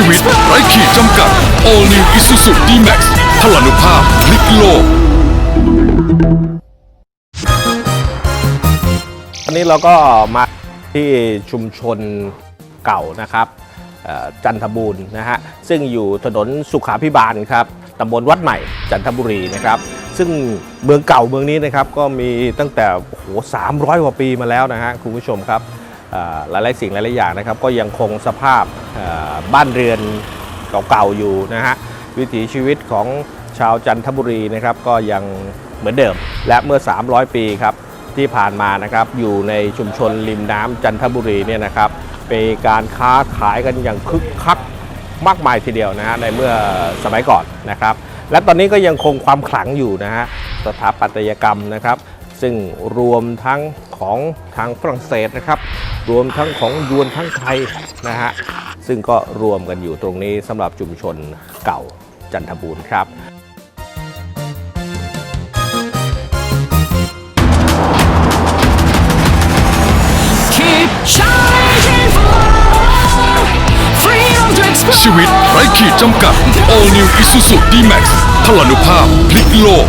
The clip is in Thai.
ชีวิตไร้ขีดจำกัด All New Isuzu D-Max พลานุภาพพลิกโลก วันนี้เราก็มาที่ชุมชนเก่านะครับเอ่อจันทบูรณ์นะฮะซึ่งอยู่ถนนสุขาพิบาลครับตำบลวัดใหม่จันทบุรีนะครับ ซึ่งเมืองเก่าเมืองนี้นะครับก็มีตั้งแต่โอ้โห300กว่าปีมาแล้วนะฮะคุณผู้ชมครับ หลายๆสิ่งหลายๆอย่างนะครับ ก็ยังคงสภาพบ้านเรือนเก่าๆอยู่นะฮะวิถีชีวิตของชาวจันทบุรีนะครับก็ยังเหมือนเดิม และเมื่อ 300 ปีครับที่ผ่านมานะครับอยู่ในชุมชนริมน้ำจันทบุรีเนี่ยนะครับเป็นการค้าขายกันอย่างคึกคักมากมายทีเดียวนะฮะในเมื่อสมัยก่อนนะครับ และตอนนี้ก็ยังคงความขลังอยู่นะฮะสถาปัตยกรรมนะครับ ซึ่งรวมทั้งของทางฝรั่งเศสนะครับ รวมทั้งของยวนทั้งไทยนะฮะซึ่งก็รวมกันอยู่ตรงนี้สำหรับชุมชนเก่าจันทบูรณ์ครับ Keep shining forward. Freedom to express. ชีวิตไร้ขีดจำกัด All New Isuzu D-Max พลานุภาพพลิกโลก